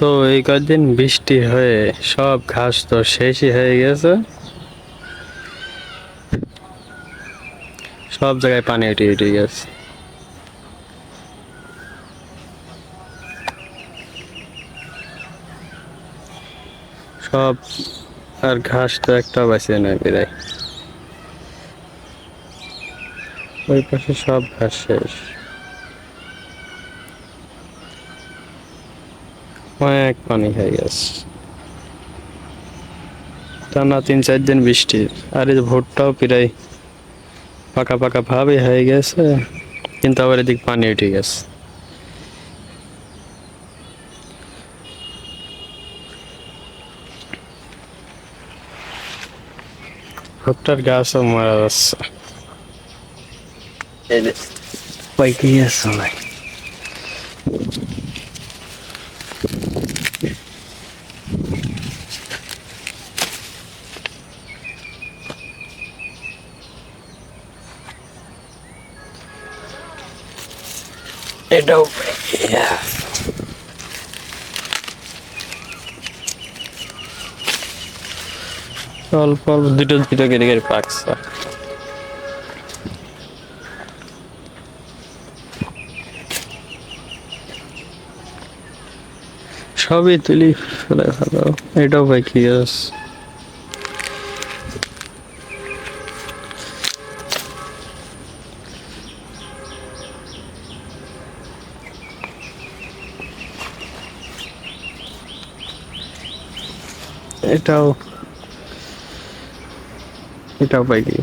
তো এই কয়েকদিন বৃষ্টি হয়ে সব ঘাস তো শেষই হয়ে গেছে। সব জায়গায় পানি উঠে উঠে গেছে। সব আর ঘাস তো একটা বাঁচে না বেড়ায় ওই পাশে সব ঘাস শেষ। অনেক পানি হয়ে গেছে। টানা তিন চার দিন বৃষ্টির আর এই যে ভোটটাও প্রায় পাকা পাকা ভাবে হয়ে গেছে, কিন্তু আবার এদিক পানি উঠে গেছে। ভুট্টার গাছও মারা যাচ্ছে। পাইকে গেছে এটাও অল্প অল্প দুটো দুটো কেটে কেটে পাকছে সবই তুলি ফেলে ভালো এটাও ভাই কি আছে? এটাও এটাও পাই কি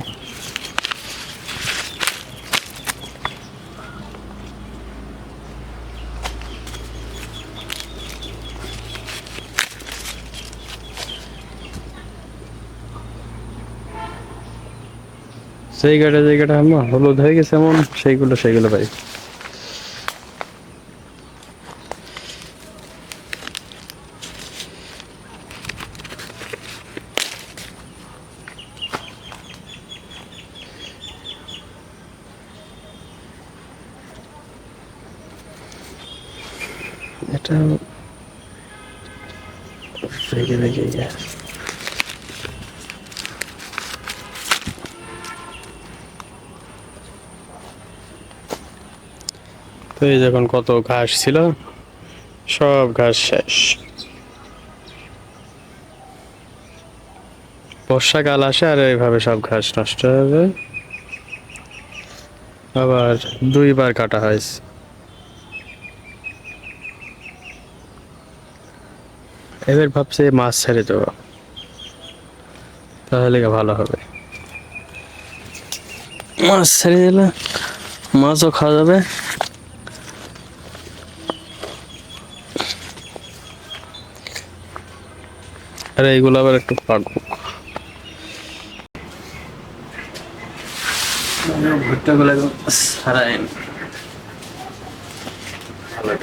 সেই গাড়ি জায়গাটা আমার হলুদ হয়ে গেছে এমন, সেইগুলো সেইগুলো পাই। এটা রেখে রেখে যায় তো এই যখন কত ঘাস ছিল, সব ঘাস শেষ। বর্ষাকাল আসে আর এইভাবে সব ঘাস নষ্ট হয়ে যায় আবার দুইবার কাটা হয়েছে। এবার ভাবছে মাছ ছেড়ে দেবো। তাহলে ভালো হবে। মাছ ছেড়ে দিলে মাছও খাওয়া যাবে। আরে এইগুলো আবার একটু পাকবো। ভুট্টা গুলো সারাই ভালো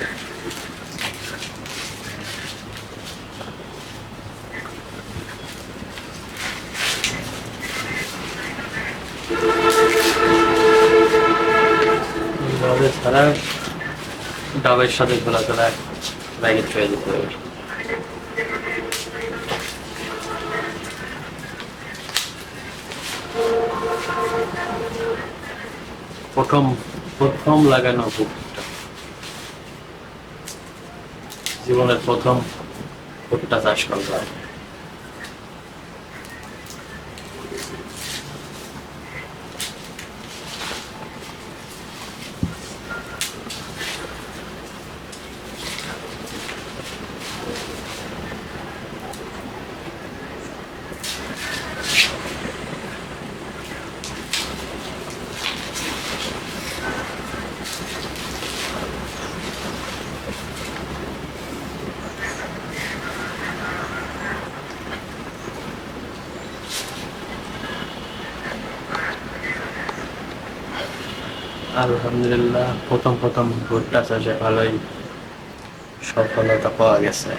ছাড়া ডাবের সাথে খোলা তোলা ব্যাগে ছুঁয়ে দিতে হবে। প্রথম প্রথম লাগানো ভুট্টা জীবনের প্রথম ভুট্টা চাষ করা হয়। আলহামদুলিল্লাহ, প্রথম প্রথম ভুট্টা চাষে ভালোই সফলতা পাওয়া গেছে।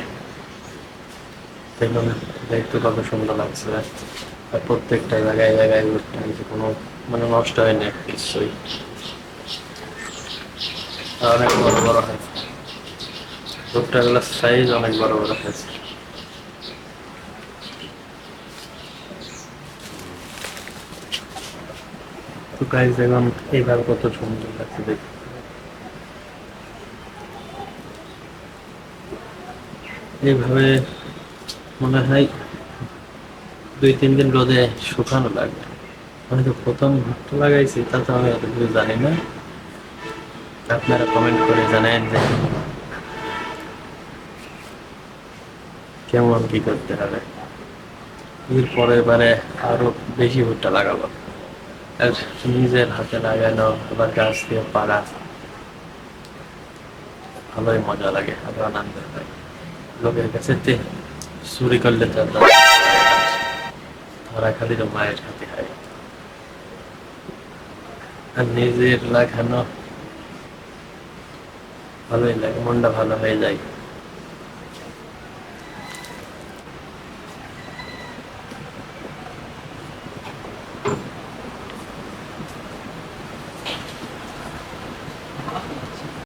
দেখুন দেখতে কত সুন্দর লাগছে। আর প্রত্যেকটা জায়গায় জায়গায় ভুট্টা হয়েছে কোনো মানে নষ্ট হয়নি কিছুই। আর অনেক বড় বড় হয় ভুট্টাগুলোর সাইজ অনেক বড় বড় হয়েছে। তো গাইজ এইবার কত সুন্দর লাগছে দেখতে। এইভাবে মনে হয় দুই, তিন দিন রোদে শুকানো আমি তো প্রথম ভুট্টা লাগাইছি, তা তো আমি জানি না। আপনারা কমেন্ট করে জানেন যে কেমন কি করতে হবে। এর পরের বারে আরও বেশি ভুট্টা লাগাবো। নিজের হাতে লাগানো আবার গাছ দিয়ে পাড়া ভালোই মজা লাগে আরও আনন্দ লোকের কাছে চুরি করলে তো ধরা খালি তো মায়ের হাতে হয় আর নিজের লাগানো ভালোই লাগে মনটা ভালো হয়ে যায়